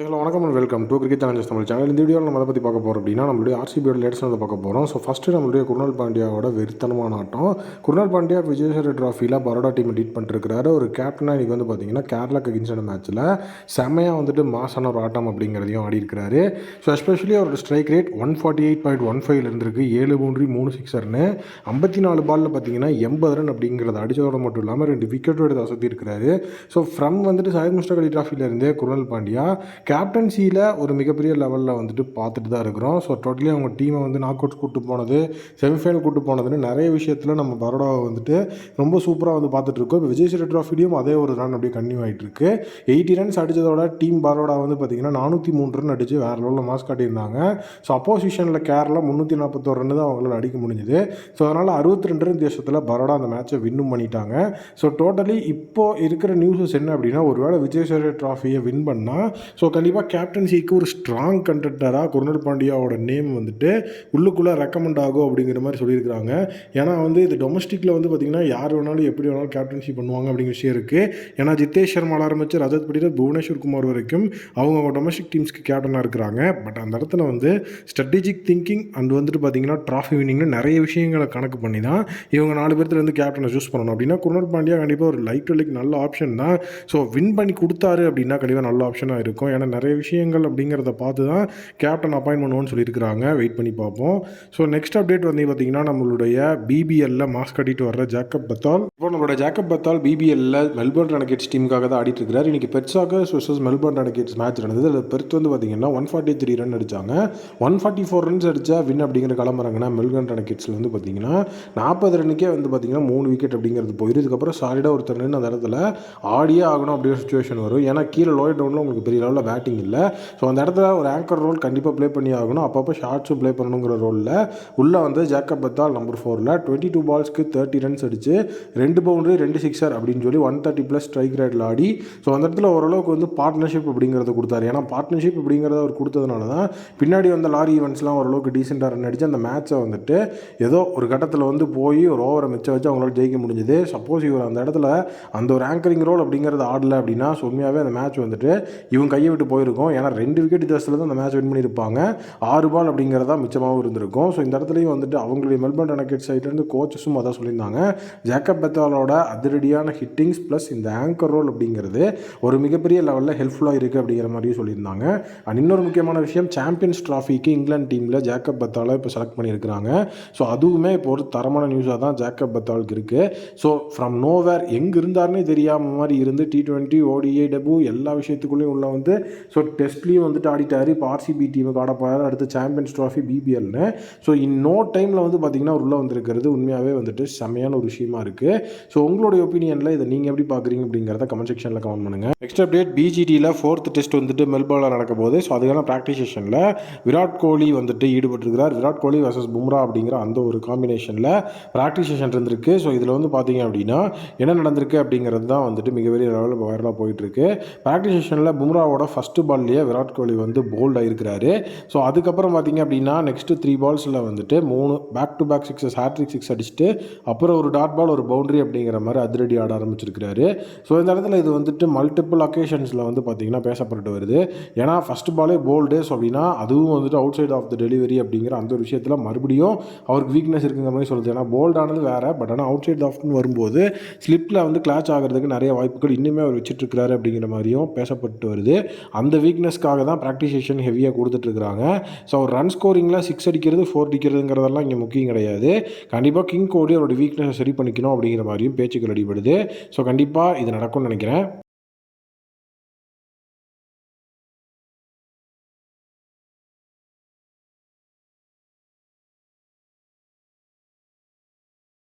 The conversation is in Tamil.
ஹலோ வணக்கம் and welcome to cricket channels Tamil channel இந்த வீடியோவில் நம்ம அதை பற்றி பார்க்க போகிறோம் அப்படின்னா நம்மளுடைய ஆர்சிபியோட லேட்டஸ்ட் வந்து பார்க்க போகிறோம் ஸோ ஃபஸ்ட்டு நம்மளுடைய குருணால் பாண்டியாவோட வெறித்தனமான ஆட்டம். குருணால் பாண்டியா விஜயசர ட்ராஃபியில் பரோடா டீம் லீட் பண்ணிருக்கிறாரு. ஒரு கேப்டனாக இன்றைக்கி வந்து பார்த்தீங்கன்னா கேரளாக்கு அகின்ஸ்டான மேட்ச்சில் செம்மையாக வந்துட்டு மாசான ஒரு ஆட்டம் அப்படிங்கிறதையும் ஆடி இருக்கிறாரு ஸோ எஸ்பெஷலி அவரோட strike rate one forty eight point one ஃபைவ்ல இருந்திருக்கு. ஏழு மூன்று மூணு சிக்ஸர்னு ஐம்பத்தி நாலு பாலில் பார்த்தீங்கன்னா எண்பது ரன் அப்படிங்கிறத அடிச்சதோட மட்டும் இல்லாமல் ரெண்டு விக்கெட்டோட எடுத்து அசத்தி இருக்கிறாரு ஸோ ஃப்ரம் வந்துட்டு சாயத் முஸ்டாக் அலி ட்ராஃபிலேருந்தே குருணால் பாண்டியா கேப்டன்சியில் ஒரு மிகப்பெரிய லெவலில் வந்துட்டு பார்த்துட்டு தான் இருக்கிறோம். ஸோ டோட்டலி அவங்க டீமை வந்து நாக் அவுட்ஸ் கூட்டு போனது செமிஃபைனல் கூட்டு போனதுன்னு நிறைய விஷயத்தில் நம்ம பரோடாவை வந்துட்டு ரொம்ப சூப்பராக வந்து பார்த்துட்டு இருக்கோம். இப்போ விஜய் சேர ட்ராஃபிலையும் அதே ஒரு ரன் அப்படியே கன்டினியூ ஆகிட்டு இருக்கு. எயிட்டி ரன்ஸ் அடித்ததோட டீம் பரோடா வந்து பார்த்திங்கன்னா நானூற்றி மூணு ரன் அடித்து வேறு லெவலில் மாஸ் காட்டியிருந்தாங்க. ஸோ அப்போசிஷனில் கேரளா முந்நூற்றி நாற்பத்தோரு ரன் தான் அவங்களால அடிக்க முடிஞ்சுது. ஸோ அதனால் அறுபத்தி ரெண்டு ரன் தேசத்தில் பரோடா அந்த மேட்சை வின்னும் பண்ணிட்டாங்க. ஸோ டோட்டலி இப்போது இருக்கிற நியூஸஸ் என்ன அப்படின்னா ஒருவேளை விஜய் சேர ட்ராஃபியை வின் பண்ணால் ஸோ கண்டிப்பாக கேப்டன்சிக்கு ஒரு ஸ்ட்ராங் கண்டென்டராக குருணல் பாண்டியாவோட நேம் வந்துட்டு உள்ளுக்குள்ளே ரெக்கமெண்ட் ஆகும் அப்படிங்கிற மாதிரி சொல்லியிருக்கிறாங்க. ஏன்னா வந்து இது டொமஸ்டிக்கில் வந்து பார்த்திங்கன்னா யார் வேணாலும் எப்படி வேணாலும் கேப்டன்சி பண்ணுவாங்க அப்படிங்கிற விஷயம் இருக்குது ஏன்னா ஜித்தேஷ் சர்மாவில் ஆரம்பித்து ரஜத் பட்டியல் புவனேஸ்வர் குமார் வரைக்கும் அவங்க டொமஸ்டிக் டீம்ஸ்க்கு கேப்டனாக இருக்கிறாங்க. பட் அந்த இடத்துல வந்து ஸ்ட்ராட்டஜிக் திங்கிங் அண்ட் வந்துட்டு பார்த்திங்கன்னா ட்ராஃபி வின்னிங்னு நிறைய விஷயங்களை கணக்கு பண்ணி தான் இவங்க நாலு பேர்த்துல இருந்து கேப்டனை சூஸ் பண்ணணும். அப்படின்னா குருணல் பாண்டியா கண்டிப்பாக ஒரு லைட் டு லைக் நல்ல ஆப்ஷன் தான். ஸோ வின் பண்ணி கொடுத்தாரு அப்படின்னா கண்டிப்பாக நல்ல ஆப்ஷனாக இருக்கும். ஏன்னா நிறைய விஷயங்கள் அப்படிங்கிறத பார்த்து தான் கேப்டன் அப்பாயின் பண்ணுவோன்னு சொல்லியிருக்கிறாங்க. வெயிட் பண்ணி பார்ப்போம். ஸோ நெக்ஸ்ட் அப்டேட் வந்து பார்த்திங்கன்னா நம்மளுடைய பிபிஎல்ல மாஸ்க் கட்டிட்டு வர்ற ஜேக்கப் பத்தால். இப்போ நம்மளோட ஜாக்கப் பத்தால் பிபிஎல்ல மெல்பர்ன் ரெனகேட்ஸ் டீமுக்காக தான் ஆடிட்டு இருக்கிறார். இன்னைக்கு பெர்ஸாக வர்சஸ் மெல்பர்ன் ரெனகேட்ஸ் மேட்ச் நடந்தது. அதில் பெர்த் வந்து பார்த்தீங்கன்னா ஒன் ஃபார்ட்டி த்ரீ ரன் அடித்தாங்க ஒன் ஃபார்ட்டி ஃபோர் ரன்ஸ் அடித்தா வின் அப்படிங்கிற கிளம்புறாங்கன்னா மெல்பர்ன் ரெனகேட்ஸில் வந்து பார்த்திங்கன்னா நாற்பது ரன்னுக்கே வந்து பார்த்தீங்கன்னா மூணு விக்கெட் அப்படிங்கிறது போயிரு இதுக்கப்புறம் சாலிடாக ஒருத்தர் நின்று அந்த இடத்துல ஆடியே ஆகணும் அப்படிங்கிற சுச்சுவேஷன் வரும். ஏன்னா கீழே லோயர் டவுனில் உங்களுக்கு பெரிய லெவலில் பேட்டிங் இல்லை. ஸோ அந்த இடத்துல ஒரு ஆங்கர் ரோல் கண்டிப்பாக ப்ளே பண்ணி ஆகணும். அப்பப்போ ஷார்ட்ஸும் ப்ளே பண்ணணுங்கிற ரோலில் உள்ளே வந்து ஜேக்கப் பத்தால் நம்பர் ஃபோரில் டுவெண்ட்டி டூ பால்ஸ்க்கு தேர்ட்டி ரன்ஸ் அடிச்சு ரெண்டு பவுண்டரி ரெண்டு சிக்ஸர் அப்படின்னு சொல்லி ஒன் தேர்ட்டி ப்ளஸ் ஸ்ட்ரைக் ரேட்டில் ஆடி ஸோ அந்த இடத்துல ஓரளவுக்கு வந்து பார்ட்னர்ஷிப் அப்படிங்கிறத கொடுத்தாரு. ஏன்னா பார்ட்னர்ஷிப் அப்படிங்கிறத அவர் கொடுத்ததுனால தான் பின்னாடி வந்த லாரி ஈவெண்ட்ஸ்லாம் ஓரளவுக்கு டீசெண்டாக ரன் அடிச்சு அந்த மேட்ச்சை வந்துட்டு ஏதோ ஒரு கட்டத்தில் வந்து போய் ஒரு ஓவரை மிச்சம் வச்சு அவங்களால ஜெயிக்க முடிஞ்சது. சப்போஸ் இவர் அந்த இடத்துல அந்த ஒரு ஆங்கரிங் ரோல் அப்படிங்கிறது ஆடல அப்படின்னா so உண்மையாகவே அந்த மேட்ச் வந்துட்டு இவங்க கையை விட்டு போயிருக்கும். ஏன்னா ரெண்டு விக்கெட் வித்தியாசத்தில் தான் அந்த மேட்ச் வின் பண்ணியிருப்பாங்க. ஆறு பால் அப்படிங்கிறதா மிச்சமாகவும் இருந்திருக்கும். ஸோ இந்த இடத்துலையும் வந்துட்டு அவங்களுடைய மெல்பர்ன் ரெனக்கெட் சைட்லேருந்து கோச்சஸும் அதான் சொல்லியிருந்தாங்க. ஜேக்கப் பெத்தாலோட அதிரடியான ஹிட்டிங்ஸ் ப்ளஸ் இந்த ஆங்கர் ரோல் அப்படிங்கிறது ஒரு மிகப்பெரிய லெவலில் ஹெல்ப்ஃபுல்லாக இருக்குது அப்படிங்கிற மாதிரியும் சொல்லியிருந்தாங்க. அண்ட் இன்னொரு முக்கியமான விஷயம் சாம்பியன்ஸ் ட்ராஃபிக்கு இங்கிலாந்து டீமில் ஜேக்கப் பத்தாலை இப்போ செலக்ட் பண்ணியிருக்கிறாங்க. ஸோ அதுவுமே இப்போ ஒரு தரமான நியூஸாக தான் ஜேக்கப் பத்தாலுக்கு இருக்குது ஸோ ஃப்ரம் நோவேர் எங்கே இருந்தாருன்னே தெரியாமல் மாதிரி இருந்து டி ட்வெண்ட்டி ஓடிஏ டபு எல்லா விஷயத்துக்குள்ளேயும் உள்ள வந்து ஸோ டெஸ்ட்லேயும் வந்துட்டு ஆடிட்டார். இப்போ ஆர்சிபி டீமுக்கு ஆட போகிறார் அடுத்து சாம்பியன்ஸ் ட்ராஃபி பிபிஎல்னு ஸோ இன் நோ டைமில் வந்து பார்த்திங்கன்னா உள்ளே வந்திருக்கிறது உண்மையாகவே வந்துட்டு செம்மையான ஒரு விஷயமா இருக்குது ஸோ உங்களுடைய ஒப்பீனியனில் இதை நீங்கள் எப்படி பார்க்குறீங்க அப்படிங்கிறத கமெண்ட் செக்ஷனில் கமெண்ட் பண்ணுங்கள் நெக்ஸ்ட் அப்டேட் பிஜிடியில் ஃபோர்த் டெஸ்ட் வந்துட்டு மெல்பர்னில் நடக்க போகுது. ஸோ அதுக்கான ப்ராக்டிஸ் செஷனில் விராட் கோலி வந்துட்டு ஈடுபட்டிருக்கிறார். விராட் கோலி வர்சஸ் பும்ரா அப்படிங்கிற அந்த ஒரு காம்பினேஷனில் ப்ராக்டிஸ் செஷன் இருந்திருக்கு. ஸோ இதில் வந்து பார்த்தீங்க அப்படின்னா என்ன நடந்திருக்கு அப்படிங்கிறது தான் வந்துட்டு மிகப்பெரிய லெவலில் வைரலாக போயிட்டுருக்கு ப்ராக்டிஸ் செஷனில் பும்ராவோட ஃபஸ்ட்டு பால்லையே விராட் கோலி வந்து போல்ட் ஆகிருக்கிறாரு ஸோ அதுக்கப்புறம் பார்த்தீங்க அப்படின்னா நெக்ஸ்ட்டு த்ரீ பால்ஸில் வந்துட்டு மூணு back to back sixes hattrick six அடிச்சுட்டு அப்புறம் ஒரு டாட் பால் ஒரு பவுண்டரி அப்படிங்கிற மாதிரி அதிரடி ஆட ஆரம்பிச்சிருக்கிறாரு. ஸோ இந்த இடத்துல இது வந்துட்டு மல்டிபிள் அக்கேஷன்ஸில் வந்து பார்த்தீங்கன்னா பேசப்பட்டு வருது. ஏன்னா ஃபஸ்ட்டு பாலே போல்டு ஸோ அப்படின்னா அதுவும் வந்துட்டு outside of the delivery அப்படிங்கிற அந்த ஒரு விஷயத்தில் மறுபடியும் அவருக்கு வீக்னஸ் இருக்குங்கிற மாதிரி சொல்லுது ஏன்னா போல்டானது வேறு பட் ஆனால் அவுட் சைட் ஆஃப்னு வரும்போது ஸ்லிப்பில் வந்து கிளாச் ஆகிறதுக்கு நிறைய வாய்ப்புகள் இன்னுமே அவர் வச்சுட்ருக்கிறாரு அப்படிங்கிற மாதிரியும் பேசப்பட்டு வருது. அந்த வீக்னஸ்க்காக தான் ப்ராக்டிசேஷன் ஹெவியாக கொடுத்துட்ருக்குறாங்க. ஸோ அவர் ரன் ஸ்கோரிங்கில் சிக்ஸ் அடிக்கிறது ஃபோர் அடிக்கிறதுங்கிறதெல்லாம் இங்கே முக்கியம் கிடையாது. கண்டிப்பாக கிங் கோடி அவரோட வீக்னஸை சரி பண்ணிக்கணும் அப்படிங்கிற மாதிரியும் பேச்சுக்கள் அடிபடுது. ஸோ கண்டிப்பாக இது நடக்கும்னு நினைக்கிறேன்.